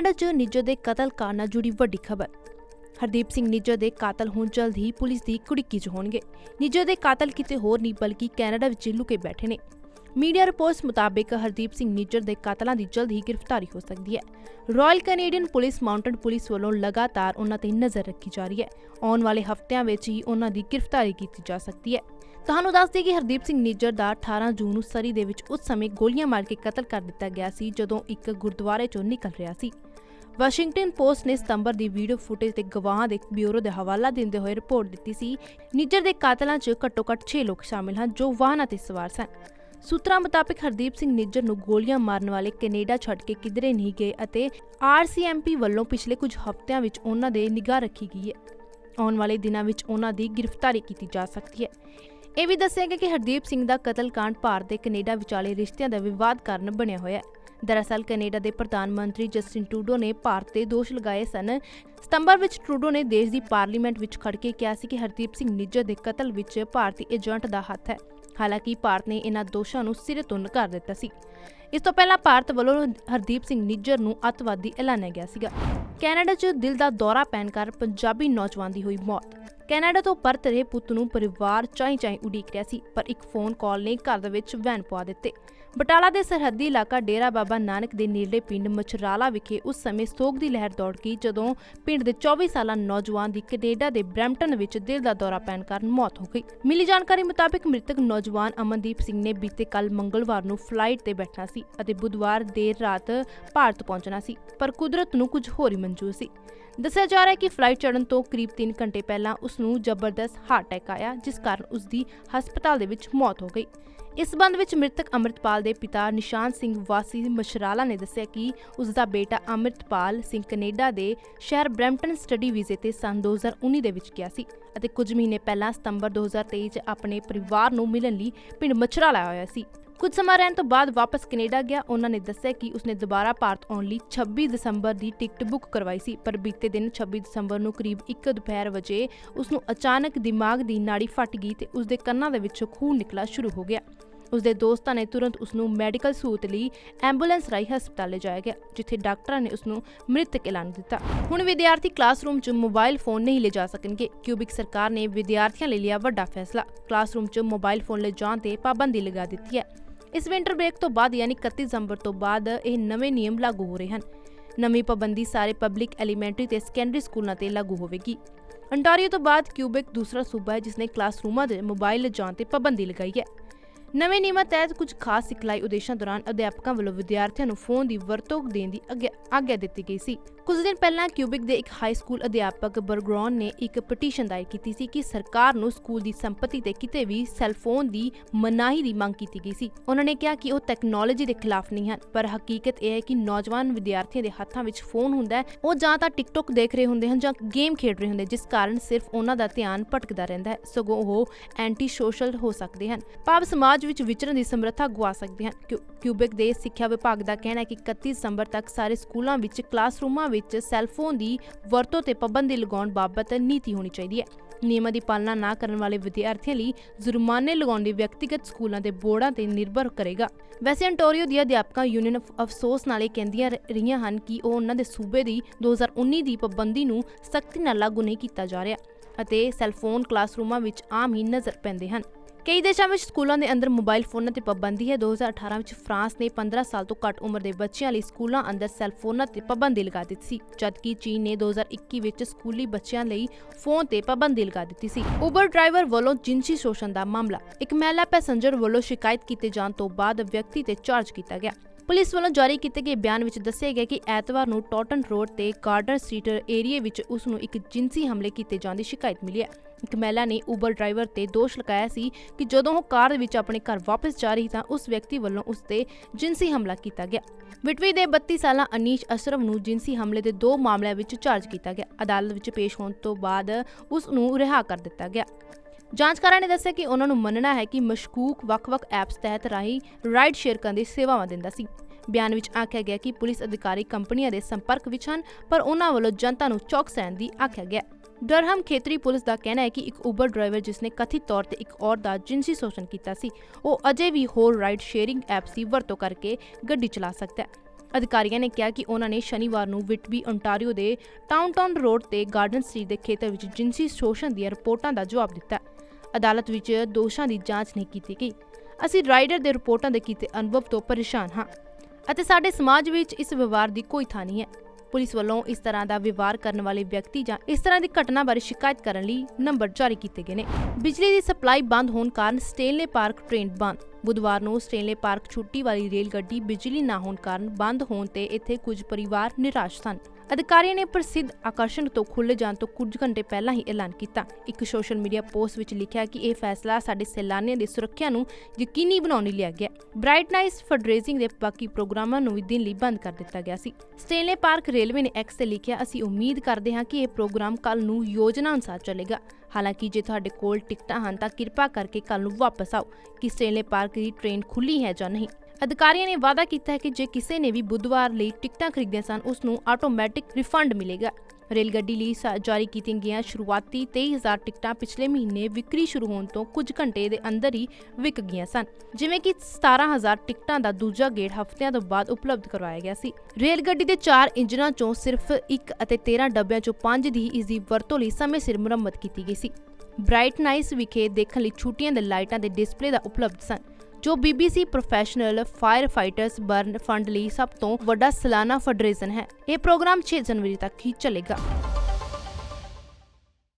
Canada 'ਚ ਨਿੱਜਰ ਦੇ ਕਤਲ ਕਾਰਨ ਨਾਲ ਜੁੜੀ ਵੱਡੀ ਖਬਰ। ਹਰਦੀਪ ਸਿੰਘ ਨਿੱਜਰ ਦੇ ਕਾਤਲ ਹੁਣ ਜਲਦ ਹੀ ਪੁਲਿਸ ਦੀ ਕੁੜਿੱਕੀ 'ਚ ਹੋਣਗੇ। ਨਿੱਜਰ ਦੇ ਕਾਤਲ ਕਿਤੇ ਹੋਰ ਨਹੀਂ, ਬਲਕਿ ਕੈਨੇਡਾ ਵਿੱਚ ਲੁਕੇ ਬੈਠੇ ਨੇ। ਮੀਡੀਆ ਰਿਪੋਰਟਸ ਮੁਤਾਬਕ ਹਰਦੀਪ ਸਿੰਘ ਨਿੱਜਰ ਦੇ ਕਾਤਲਾਂ ਦੀ ਜਲਦ ਹੀ ਗ੍ਰਿਫਤਾਰੀ ਹੋ ਸਕਦੀ ਹੈ। Royal Canadian police mountain police ਵੱਲੋਂ ਲਗਾਤਾਰ ਉਹਨਾਂ ਤੇ ਨਜ਼ਰ ਰੱਖੀ ਜਾ ਰਹੀ ਹੈ। ਆਉਣ ਵਾਲੇ ਹਫ਼ਤਿਆਂ ਵਿੱਚ ਹੀ ਉਹਨਾਂ ਦੀ ਗ੍ਰਿਫਤਾਰੀ ਕੀਤੀ ਜਾ ਸਕਦੀ ਹੈ। ਤੁਹਾਨੂੰ ਦੱਸ ਦਈਏ ਕਿ ਹਰਦੀਪ ਸਿੰਘ ਨਿੱਜਰ ਦਾ 18 ਜੂਨ ਨੂੰ ਸਰੀ ਦੇ ਵਿੱਚ ਉਸ ਸਮੇਂ ਗੋਲੀਆਂ ਮਾਰ ਕੇ ਕਤਲ ਕਰ ਦਿੱਤਾ ਗਿਆ ਸੀ, ਜਦੋਂ ਇੱਕ ਗੁਰਦੁਆਰੇ ਚੋਂ ਨਿਕਲ ਰਿਹਾ ਸੀ। ਵਾਸ਼ਿੰਗਟਨ ਪੋਸਟ ਨੇ ਸਤੰਬਰ ਦੀ ਵੀਡੀਓ ਫੁਟੇਜ ਤੇ ਗਵਾਹਾਂ ਦੇ ਬਿਊਰੋ ਦੇ ਹਵਾਲਾ ਦਿੰਦੇ ਹੋਏ ਰਿਪੋਰਟ ਦਿੱਤੀ ਸੀ, ਨਿੱਜਰ ਦੇ ਕਾਤਲਾਂ 'ਚ ਘੱਟੋ-ਘੱਟ 6 ਲੋਕ ਸ਼ਾਮਿਲ ਹਨ ਜੋ ਵਾਹਨਾਂ ਤੇ ਸਵਾਰ ਸਨ। ਸੂਤਰਾਂ ਮੁਤਾਬਕ ਹਰਦੀਪ ਸਿੰਘ ਨਿੱਜਰ ਨੂੰ ਗੋਲੀਆਂ ਮਾਰਨ ਵਾਲੇ ਕੈਨੇਡਾ ਛੱਡ ਕੇ ਕਿਧਰੇ ਨਹੀਂ ਗਏ ਅਤੇ ਆਰਸੀਐਮਪੀ ਵੱਲੋਂ ਪਿਛਲੇ ਕੁਝ ਹਫ਼ਤਿਆਂ ਵਿੱਚ ਉਹਨਾਂ ਦੇ ਨਿਗਾਹ ਰੱਖੀ ਗਈ ਹੈ। ਆਉਣ ਵਾਲੇ ਦਿਨਾਂ ਵਿੱਚ ਉਹਨਾਂ ਦੀ ਗ੍ਰਿਫਤਾਰੀ ਕੀਤੀ ਜਾ ਸਕਦੀ ਹੈ। ਇਹ ਵੀ ਦੱਸਿਆ ਗਿਆ ਕਿ ਹਰਦੀਪ ਸਿੰਘ ਦਾ ਕਤਲकांड ਭਾਰਤ ਤੇ ਕੈਨੇਡਾ ਵਿਚਾਲੇ ਰਿਸ਼ਤਿਆਂ ਦਾ ਵਿਵਾਦ ਕਾਰਨ ਬਣਿਆ ਹੋਇਆ ਹੈ। ਦਰਅਸਲ ਕੈਨੇਡਾ ਦੇ ਪ੍ਰਧਾਨ ਮੰਤਰੀ ਜਸਟਿਨ ਟਰੂਡੋ ਨੇ ਭਾਰਤ ਤੇ ਦੋਸ਼ ਲਗਾਏ ਸਨ। ਸਤੰਬਰ ਵਿੱਚ ਟਰੂਡੋ ਨੇ ਦੇਸ਼ ਦੀ ਪਾਰਲੀਮੈਂਟ ਵਿੱਚ ਖੜ ਕੇ ਕਿਹਾ ਸੀ ਕਿ ਹਰਦੀਪ ਸਿੰਘ ਨਿੱਜਰ ਦੇ ਕਤਲ ਵਿੱਚ ਭਾਰਤੀ ਏਜੰਟ ਦਾ ਹੱਥ ਹੈ। ਹਾਲਾਂਕਿ ਭਾਰਤ ਨੇ ਇਹਨਾਂ ਦੋਸ਼ਾਂ ਨੂੰ ਸਿਰੇ ਤੋਂ ਨਕਾਰ ਦਿੱਤਾ ਸੀ। ਇਸ ਤੋਂ ਪਹਿਲਾਂ ਭਾਰਤ ਵੱਲੋਂ ਹਰਦੀਪ ਸਿੰਘ ਨਿੱਜਰ ਨੂੰ ਅੱਤਵਾਦੀ ਐਲਾਨਿਆ ਗਿਆ ਸੀਗਾ। ਕੈਨੇਡਾ 'ਚ ਦਿਲ ਦਾ ਦੌਰਾ ਪੈਣ ਕਾਰਨ ਪੰਜਾਬੀ ਨੌਜਵਾਨ ਦੀ ਹੋਈ ਮੌਤ। ਕੈਨੇਡਾ ਤੋਂ ਪਰਤ ਰਹੇ ਪੁੱਤ ਨੂੰ ਪਰਿਵਾਰ ਚਾਈ ਚਾਈ ਉਡੀਕ ਰਿਹਾ ਸੀ, ਪਰ ਇੱਕ ਫੋਨ ਕਾਲ ਨੇ ਘਰ ਦੇ ਵਿੱਚ ਵੈਨ ਪਵਾ ਦਿੱਤੇ। ਬਟਾਲਾ ਦੇ ਸਰਹੱਦੀ ਇਲਾਕਾ ਡੇਰਾ ਬਾਬਾ ਨਾਨਕ ਦੇ ਨੇੜੇ ਪਿੰਡ ਮਛਰਾਲਾ ਵਿਖੇ ਉਸ ਸਮੇਂ ਸੋਗ ਦੀ ਲਹਿਰ ਦੌੜ ਗਈ ਜਦੋਂ ਪਿੰਡ ਦੇ 24 ਸਾਲਾ ਨੌਜਵਾਨ ਦੀ ਕੈਨੇਡਾ ਦੇ ਬ੍ਰੈਂਪਟਨ ਵਿੱਚ ਦਿਲ ਦਾ ਦੌਰਾ ਪੈਣ ਕਾਰਨ ਮੌਤ ਹੋ ਗਈ। ਮਿਲੀ ਜਾਣਕਾਰੀ ਮੁਤਾਬਕ ਮ੍ਰਿਤਕ ਨੌਜਵਾਨ ਅਮਨਦੀਪ ਸਿੰਘ ਨੇ ਬੀਤੇ ਕੱਲ ਮੰਗਲਵਾਰ ਨੂੰ ਫਲਾਈਟ ਤੇ ਬੈਠਣਾ ਸੀ ਅਤੇ ਬੁੱਧਵਾਰ ਦੇਰ ਰਾਤ ਭਾਰਤ ਪਹੁੰਚਣਾ ਸੀ, ਪਰ ਕੁਦਰਤ ਨੂੰ ਕੁਝ ਹੋਰ ਹੀ ਮਨਜ਼ੂਰ ਸੀ। ਦੱਸਿਆ ਜਾ ਰਿਹਾ ਹੈ ਕਿ ਫਲਾਈਟ ਚੜਨ ਤੋਂ ਕਰੀਬ 3 ਘੰਟੇ ਪਹਿਲਾਂ ਉਸ ਨੂੰ ਜ਼ਬਰਦਸਤ ਹਾਰਟ ਅਟੈਕ ਆਇਆ, ਜਿਸ ਕਾਰਨ ਉਸ ਦੀ ਹਸਪਤਾਲ ਦੇ ਵਿੱਚ ਮੌਤ ਹੋ ਗਈ। ਇਸ ਸੰਬੰਧ ਵਿੱਚ ਮ੍ਰਿਤਕ ਅੰਮ੍ਰਿਤਪਾਲ ਦੇ ਪਿਤਾ ਨਿਸ਼ਾਨ ਸਿੰਘ ਵਾਸੀ ਮਸ਼ਰਾਲਾ ਨੇ ਦੱਸਿਆ ਕਿ ਉਸ ਦਾ ਬੇਟਾ ਅੰਮ੍ਰਿਤਪਾਲ ਸਿੰਘ ਕੈਨੇਡਾ ਦੇ ਸ਼ਹਿਰ ਬ੍ਰੈਂਪਟਨ ਸਟੱਡੀ ਵੀਜ਼ੇ ਤੇ ਸੰਨ 2019 ਦੇ ਵਿੱਚ ਗਿਆ ਸੀ ਅਤੇ ਕੁਝ ਮਹੀਨੇ ਪਹਿਲਾਂ ਸਤੰਬਰ 2023 'ਚ ਆਪਣੇ ਪਰਿਵਾਰ ਨੂੰ ਮਿਲਣ ਲਈ ਪਿੰਡ ਮਛਰਾਲਾ ਆਇਆ ਸੀ। ਕੁਝ ਸਮਾਂ ਰਹਿਣ ਤੋਂ ਬਾਅਦ ਵਾਪਸ ਕੈਨੇਡਾ ਗਿਆ। ਉਹਨਾਂ ਨੇ ਦੱਸਿਆ ਕਿ ਉਸਨੇ ਦੁਬਾਰਾ ਭਾਰਤ ਆਉਣ ਲਈ 26 ਦਸੰਬਰ ਦੀ ਟਿਕਟ ਬੁੱਕ ਕਰਵਾਈ ਸੀ, ਪਰ ਬੀਤੇ ਦਿਨ 26 ਦਸੰਬਰ ਨੂੰ ਕਰੀਬ 1 ਦੁਪਹਿਰ ਵਜੇ ਉਸ ਨੂੰ ਅਚਾਨਕ ਦਿਮਾਗ ਦੀ ਨਾੜੀ ਫਟ ਗਈ ਤੇ ਉਸ ਦੇ ਕੰਨਾਂ ਦੇ ਵਿੱਚੋਂ ਖੂਨ ਨਿਕਲਣਾ ਸ਼ੁਰੂ ਹੋ ਗਿਆ। ਉਸ ਦੇ ਦੋਸਤਾਂ ਨੇ ਤੁਰੰਤ ਉਸ ਨੂੰ ਮੈਡੀਕਲ ਸਹੂਲਤ ਲਈ ਐਂਬੂਲੈਂਸ ਰਾਹੀਂ ਹਸਪਤਾਲ ਲਿਜਾਇਆ ਗਿਆ, ਜਿੱਥੇ ਡਾਕਟਰਾਂ ਨੇ ਉਸ ਨੂੰ ਮ੍ਰਿਤਕ ਐਲਾਨ ਦਿੱਤਾ। ਹੁਣ ਵਿਦਿਆਰਥੀ ਕਲਾਸਰੂਮ 'ਚ ਮੋਬਾਈਲ ਫੋਨ ਨਹੀਂ ਲਿਜਾ ਸਕਣਗੇ। ਕਿਊਬਿਕ ਸਰਕਾਰ ਨੇ ਵਿਦਿਆਰਥੀਆਂ ਲਈ ਲਿਆ ਵੱਡਾ ਫੈਸਲਾ। ਕਲਾਸਰੂਮ 'ਚ ਮੋਬਾਈਲ ਫੋਨ ਲਿਜਾਣ ਤੇ ਪਾਬੰਦੀ ਲਗਾ ਦਿੱਤੀ ਹੈ। ਇਸ ਵਿੰਟਰ ਬ੍ਰੇਕ ਤੋਂ ਬਾਅਦ ਯਾਨੀ 31 ਦਸੰਬਰ ਤੋਂ ਬਾਅਦ ਇਹ ਨਵੇਂ ਨਿਯਮ ਲਾਗੂ ਹੋ ਰਹੇ ਹਨ। ਨਵੀਂ ਪਾਬੰਦੀ ਸਾਰੇ ਪਬਲਿਕ ਐਲੀਮੈਂਟਰੀ ਤੇ ਸੈਕੰਡਰੀ ਸਕੂਲਾਂ ਤੇ ਲਾਗੂ ਹੋਵੇਗੀ। ਅੰਟਾਰੀਓ ਤੋਂ ਬਾਅਦ ਕਿਊਬਿਕ ਦੂਸਰਾ ਸੂਬਾ ਹੈ ਜਿਸ ਨੇ ਕਲਾਸਰੂਮਾਂ ਦੇ ਮੋਬਾਈਲ ਲਿਜਾਣ ਤੇ ਪਾਬੰਦੀ ਲਗਾਈ ਹੈ। ਨਵੇਂ ਨਿਯਮਾਂ ਤਹਿਤ ਕੁਝ ਖਾਸ ਸਿਖਲਾਈ ਉਦੇਸ਼ਾਂ ਦੌਰਾਨ ਅਧਿਆਪਕਾਂ ਵੱਲੋਂ ਵਿਦਿਆਰਥੀਆਂ ਨੂੰ ਫੋਨ ਦੀ ਵਰਤੋਂ ਦੇਣ ਦੀ ਆਗਿਆ ਦਿੱਤੀ ਗਈ ਸੀ। ਕੁਝ ਦਿਨ ਪਹਿਲਾਂ ਕਿਊਬਿਕ ਦੇ ਇੱਕ ਹਾਈ ਸਕੂਲ ਅਧਿਆਪਕ ਬਰਗਰੌਨ ਨੇ ਇੱਕ ਪਟੀਸ਼ਨ ਦਾਇਰ ਕੀਤੀ ਸੀ ਕਿ ਸਰਕਾਰ ਨੂੰ ਸਕੂਲ ਦੀ ਸੰਪਤੀ ਤੇ ਕਿਤੇ ਵੀ ਸੈੱਲ ਫੋਨ ਦੀ ਮਨਾਹੀ ਦੀ ਮੰਗ ਕੀਤੀ ਗਈ ਸੀ। ਉਹਨਾਂ ਨੇ ਕਿਹਾ ਕਿ ਉਹ ਟੈਕਨੋਲੋਜੀ ਦੇ ਖਿਲਾਫ ਨਹੀਂ ਹਨ, ਪਰ ਹਕੀਕਤ ਇਹ ਹੈ ਕਿ ਨੌਜਵਾਨ ਵਿਦਿਆਰਥੀਆਂ ਦੇ ਹੱਥਾਂ ਵਿੱਚ ਫੋਨ ਹੁੰਦਾ ਹੈ। ਉਹ ਜਾਂ ਤਾਂ ਟਿਕਟੌਕ ਦੇਖ ਰਹੇ ਹੁੰਦੇ ਹਨ ਜਾਂ ਗੇਮ ਖੇਡ ਰਹੇ ਹੁੰਦੇ ਜਿਸ ਕਾਰਨ ਸਿਰਫ ਉਹਨਾਂ ਦਾ ਧਿਆਨ ਭਟਕਦਾ ਰਹਿੰਦਾ ਹੈ। ਸਗੋਂ ਉਹ ਐਂਟੀ ਸੋਸ਼ਲ ਹੋ ਸਕਦੇ ਹਨ। ਭਾਵ ਸਮਾਜ ਵਿੱਚ ਵਿਚਰਨ ਦੀ ਸਮਰੱਥਾ ਗਵਾ ਸਕਦੇ ਹਨ। ਕਿਊਬਿਕ ਦੇ ਸਿੱਖਿਆ ਵਿਭਾਗ ਦਾ ਕਹਿਣਾ ਹੈ ਕਿ 31 ਦਸੰਬਰ ਤੱਕ ਸਾਰੇ ਸਕੂਲਾਂ ਵਿੱਚ, ਕਲਾਸਰੂਮਾਂ ਵਿੱਚ ਸੈੱਲ ਦੀ ਵਰਤੋਂ ਤੇ ਪਾਬੰਦੀ ਲਗਾਉਣ ਬਾਬਤ ਨੀਤੀ ਹੋਣੀ ਚਾਹੀਦੀ ਹੈ। ਨਿਯਮਾਂ ਦੀ ਪਾਲਣਾ ਨਾ ਕਰਨ ਵਾਲੇ ਵਿਦਿਆਰਥੀਆਂ ਲਈ ਜੁਰਮਾਨੇ ਲਗਾਉਣ ਦੀ ਵਿਅਕਤੀਗਤ ਸਕੂਲਾਂ ਦੇ ਬੋਰਡਾਂ ਤੇ ਨਿਰਭਰ ਕਰੇਗਾ। ਵੈਸੇ ਅੰਟੋਰੀਓ ਦੀ ਅਧਿਆਪਕਾਂ ਯੂਨੀਅਨ ਅਫਸੋਸ ਨਾਲ ਇਹ ਕਹਿੰਦੀਆਂ ਰਹੀਆਂ ਹਨ ਕਿ ਉਹ ਉਹਨਾਂ ਦੇ ਸੂਬੇ ਦੀ 2019 ਦੀ ਪਾਬੰਦੀ ਨੂੰ ਸਖਤੀ ਨਾਲ ਲਾਗੂ ਨਹੀਂ ਕੀਤਾ ਜਾ ਰਿਹਾ ਅਤੇ ਸੈੱਲਫੋਨ ਕਲਾਸਰੂਮਾਂ ਵਿੱਚ ਆਮ ਹੀ ਨਜ਼ਰ ਪੈਂਦੇ ਹਨ। ਕਈ ਦੇਸ਼ਾਂ ਵਿੱਚ ਸਕੂਲਾਂ ਦੇ ਅੰਦਰ ਮੋਬਾਈਲ ਫੋਨਾਂ ਤੇ ਪਾਬੰਦੀ ਹੈ। 2018 ਵਿੱਚ ਫਰਾਂਸ ਨੇ 15 ਸਾਲ ਤੋਂ ਘੱਟ ਉਮਰ ਦੇ ਬੱਚਿਆਂ ਲਈ ਸਕੂਲਾਂ ਅੰਦਰ ਸੈੱਲ ਫੋਨਾਂ ਤੇ ਪਾਬੰਦੀ ਲਗਾ ਦਿੱਤੀ ਸੀ, ਜਦਕਿ ਚੀਨ ਨੇ 2021 ਵਿੱਚ ਸਕੂਲੀ ਬੱਚਿਆਂ ਲਈ ਫੋਨ ਤੇ ਪਾਬੰਦੀ ਲਗਾ ਦਿੱਤੀ ਸੀ। ਉਬਰ ਡਰਾਈਵਰ ਵੱਲੋਂ ਜਿਨਸੀ ਸ਼ੋਸ਼ਣ ਦਾ ਮਾਮਲਾ, ਇੱਕ ਮਹਿਲਾ ਪੈਸੇਂਜਰ ਵੱਲੋਂ ਸ਼ਿਕਾਇਤ ਕੀਤੇ ਜਾਣ ਤੋਂ ਬਾਅਦ ਵਿਅਕਤੀ ਤੇ ਚਾਰਜ ਕੀਤਾ ਗਿਆ। ਪੁਲਿਸ ਵੱਲੋਂ ਜਾਰੀ ਕੀਤੇ ਗਏ ਬਿਆਨ ਵਿੱਚ ਦੱਸਿਆ ਗਿਆ ਕਿ ਐਤਵਾਰ ਨੂੰ ਟੌਟਨ ਰੋਡ ਤੇ ਗਾਰਡਨ ਸਟਰੀਟ ਏਰੀਏ ਵਿੱਚ ਉਸ ਨੂੰ ਇੱਕ ਜਿਨਸੀ ਹਮਲੇ ਕੀਤੇ ਜਾਣ ਦੀ ਸ਼ਿਕਾਇਤ ਮਿਲੀ ਹੈ। ਇੱਕ ਮਹਿਲਾ ਨੇ ਉਬਰ ਡਰਾਈਵਰ ਤੇ ਦੋਸ਼ ਲਗਾਇਆ ਸੀ ਕਿ ਜਦੋਂ ਉਹ ਕਾਰ ਵਿੱਚ ਆਪਣੇ ਘਰ ਵਾਪਸ ਜਾ ਰਹੀ ਤਾਂ ਉਸ ਵਿਅਕਤੀ ਵੱਲੋਂ ਉਸ ਤੇ ਜਿਨਸੀ ਹਮਲਾ ਕੀਤਾ ਗਿਆ। ਵਿਟਵੀ ਦੇ 32 ਸਾਲਾਂ ਅਨੀਸ਼ ਅਸ਼ਰਫ ਨੂੰ ਜਿਨਸੀ ਹਮਲੇ ਦੇ ਦੋ ਮਾਮਲਿਆਂ ਵਿੱਚ ਚਾਰਜ ਕੀਤਾ ਗਿਆ। ਅਦਾਲਤ ਵਿੱਚ ਪੇਸ਼ ਹੋਣ ਤੋਂ ਬਾਅਦ ਉਸ ਨੂੰ ਰਿਹਾ ਕਰ ਦਿੱਤਾ ਗਿਆ। ਜਾਂਚਕਾਰਾਂ ਨੇ ਦੱਸਿਆ ਕਿ ਉਹਨਾਂ ਨੂੰ ਮੰਨਣਾ ਹੈ ਕਿ ਮਸ਼ਕੂਕ ਵੱਖ-ਵੱਖ ਐਪਸ ਤਹਿਤ ਰਾਹੀਂ ਰਾਈਡ ਸ਼ੇਅਰ ਕਰਨ ਦੀ ਸੇਵਾਵਾਂ ਦਿੰਦਾ ਸੀ। ਬਿਆਨ ਵਿੱਚ ਆਖਿਆ ਗਿਆ ਕਿ ਪੁਲਿਸ ਅਧਿਕਾਰੀ ਕੰਪਨੀਆਂ ਦੇ ਸੰਪਰਕ ਵਿੱਚ ਹਨ, ਪਰ ਉਹਨਾਂ ਵੱਲੋਂ ਜਨਤਾ ਨੂੰ ਚੌਕਸ ਰਹਿਣ ਦੀ ਆਖਿਆ ਗਿਆ। ਡਰਹਮ ਖੇਤਰੀ ਪੁਲਿਸ ਦਾ ਕਹਿਣਾ ਹੈ ਕਿ ਇੱਕ ਉਬਰ ਡਰਾਈਵਰ ਜਿਸ ਨੇ ਕਥਿਤ ਤੌਰ ਤੇ ਇੱਕ ਔਰਤ ਦਾ ਜਿਨਸੀ ਸ਼ੋਸ਼ਣ ਕੀਤਾ ਸੀ, ਉਹ ਅਜੇ ਵੀ ਹੋਰ ਰਾਈਡ ਸ਼ੇਅਰਿੰਗ ਐਪਸ ਦੀ ਵਰਤੋਂ ਕਰਕੇ ਗੱਡੀ ਚਲਾ ਸਕਦਾ ਹੈ। ਅਧਿਕਾਰੀਆਂ ਨੇ ਕਿਹਾ ਕਿ ਉਹਨਾਂ ਨੇ ਸ਼ਨੀਵਾਰ ਨੂੰ ਵਿਟਬੀ ਓਨਟਾਰੀਓ ਦੇ ਟਾਊਨਟਾਊਨ ਰੋਡ ਤੇ ਗਾਰਡਨ ਸਟਰੀਟ ਦੇ ਖੇਤਰ ਵਿੱਚ ਜਿਨਸੀ ਸ਼ੋਸ਼ਣ ਦੀਆਂ ਰਿਪੋਰਟਾਂ ਦਾ ਜਵਾਬ ਦਿੱਤਾ। ਅਦਾਲਤ ਵਿੱਚ ਦੋਸ਼ਾਂ ਦੀ ਜਾਂਚ ਨਹੀਂ ਕੀਤੀ ਗਈ। ਅਸੀਂ ਰਾਈਡਰ ਦੇ ਰਿਪੋਰਟਾਂ ਦੇ ਕੀਤੇ ਅਨੁਭਵ ਤੋਂ ਪਰੇਸ਼ਾਨ ਹਾਂ ਅਤੇ ਸਾਡੇ ਸਮਾਜ ਵਿੱਚ ਇਸ ਵਿਵਹਾਰ ਦੀ ਕੋਈ ਥਾਂ ਨਹੀਂ ਹੈ। ਪੁਲਿਸ ਵੱਲੋਂ ਇਸ ਤਰ੍ਹਾਂ ਦਾ ਵਿਵਹਾਰ ਕਰਨ ਵਾਲੇ ਵਿਅਕਤੀ ਜਾਂ ਇਸ ਤਰ੍ਹਾਂ ਦੀ ਘਟਨਾ ਬਾਰੇ ਸ਼ਿਕਾਇਤ ਕਰਨ ਲਈ ਨੰਬਰ ਜਾਰੀ ਕੀਤੇ ਗਏ ਨੇ। ਬਿਜਲੀ ਦੀ ਸਪਲਾਈ ਬੰਦ ਹੋਣ ਕਾਰਨ ਸਟੇਨਲੇ ਪਾਰਕ ਟ੍ਰੇਨ ਬੰਦ। ਬੁੱਧਵਾਰ ਨੂੰ ਸਟੇਨਲੇ ਪਾਰਕ ਛੁੱਟੀ ਵਾਲੀ ਰੇਲ ਗੱਡੀ ਬਿਜਲੀ ਨਾ ਹੋਣ ਕਾਰਨ ਬੰਦ ਹੋਣ ਤੇ ਇੱਥੇ ਕੁਝ ਪਰਿਵਾਰ ਨਿਰਾਸ਼ ਸਨ। ਅਧਿਕਾਰੀਆਂ ਨੇ ਪ੍ਰਸਿੱਧ ਆਕਰਸ਼ਣ ਤੋਂ ਖੁੱਲ੍ਹੇ ਜਾਣ ਤੋਂ ਕੁਝ ਘੰਟੇ ਪਹਿਲਾਂ ਹੀ ਐਲਾਨ ਕੀਤਾ। ਇੱਕ ਸੋਸ਼ਲ ਮੀਡੀਆ ਪੋਸਟ ਵਿੱਚ ਲਿਖਿਆ ਕਿ ਇਹ ਫੈਸਲਾ ਸਾਡੇ ਸੈਲਾਨੀਆਂ ਦੀ ਸੁਰੱਖਿਆ ਨੂੰ ਯਕੀਨੀ ਬਣਾਉਣ ਲਈ ਲਿਆ ਗਿਆ। ਬ੍ਰਾਈਟ ਨਾਈਸ ਫੰਡਰੇਜ਼ਿੰਗ ਦੇ ਬਾਕੀ ਪ੍ਰੋਗਰਾਮਾਂ ਨੂੰ ਵੀ ਦਿਨ ਲਈ ਬੰਦ ਕਰ ਦਿੱਤਾ ਗਿਆ ਸੀ। ਸਟੇਨਲੇ ਪਾਰਕ ਰੇਲਵੇ ਨੇ ਐਕਸ ਤੇ ਲਿਖਿਆ, ਅਸੀਂ ਉਮੀਦ ਕਰਦੇ ਹਾਂ ਕਿ ਇਹ ਪ੍ਰੋਗਰਾਮ ਕੱਲ ਨੂੰ ਯੋਜਨਾ ਅਨੁਸਾਰ ਚੱਲੇਗਾ। ਹਾਲਾਂਕਿ ਜੇ ਤੁਹਾਡੇ ਕੋਲ ਟਿਕਟਾਂ ਹਨ ਤਾਂ ਕਿਰਪਾ ਕਰਕੇ ਕੱਲ ਨੂੰ ਵਾਪਸ ਆਓ। ਕਿ ਸਟੇਨਲੇ ਪਾਰਕ ਦੀ ਟ੍ਰੇਨ ਖੁੱਲੀ ਹੈ ਜਾਂ ਨਹੀਂ? ਅਧਿਕਾਰੀਆਂ ਨੇ ਵਾਅਦਾ ਕੀਤਾ ਹੈ ਕਿ ਜੇ ਕਿਸੇ ਨੇ ਵੀ ਬੁੱਧਵਾਰ ਲਈ ਟਿਕਟਾਂ ਖਰੀਦੀਆਂ ਸਨ, ਉਸ ਨੂੰ ਆਟੋਮੈਟਿਕ ਰਿਫੰਡ ਮਿਲੇਗਾ। ਰੇਲ ਗੱਡੀ ਲਈ ਜਾਰੀ ਕੀਤੀਆਂ ਗਈਆਂ ਸ਼ੁਰੂਆਤੀ 23000 ਟਿਕਟਾਂ ਪਿਛਲੇ ਮਹੀਨੇ ਵਿਕਰੀ ਸ਼ੁਰੂ ਹੋਣ ਤੋਂ ਕੁਝ ਘੰਟੇ ਦੇ ਅੰਦਰ ਹੀ ਵਿਕ ਗਈਆਂ ਸਨ। ਜਿਵੇਂ ਕਿ 17000 ਟਿਕਟਾਂ ਦਾ ਦੂਜਾ ਗੇੜ ਹਫ਼ਤਿਆਂ ਤੋਂ ਬਾਅਦ ਉਪਲਬਧ ਕਰਵਾਇਆ ਗਿਆ ਸੀ। ਰੇਲ ਗੱਡੀ ਦੇ 4 ਇੰਜਨਾਂ ਚੋਂ ਸਿਰਫ 1 ਅਤੇ 13 ਡੱਬਿਆਂ ਚੋਂ 5 ਦੀ ਇਸ ਦੀ ਵਰਤੋਂ ਲਈ ਸਮੇਂ ਸਿਰ ਮੁਰੰਮਤ ਕੀਤੀ ਗਈ ਸੀ। ਬ੍ਰਾਈਟ ਨਾਈਸ ਵਿਖੇ ਦੇਖਣ ਲਈ ਛੁੱਟੀਆਂ ਦੇ ਲਾਈਟਾਂ ਦੇ ਡਿਸਪਲੇ ਦਾ ਉਪਲਬਧ ਸਨ। ਜੋ BBC professional fire fighters burn fund ਲਈ ਸਭ ਤੋਂ ਵੱਡਾ ਸਾਲਾਨਾ ਫੰਡਰੇਜ਼ਨ ਹੈ। ਇਹ ਪ੍ਰੋਗਰਾਮ 6 ਜਨਵਰੀ ਤੱਕ ਹੀ ਚੱਲੇਗਾ।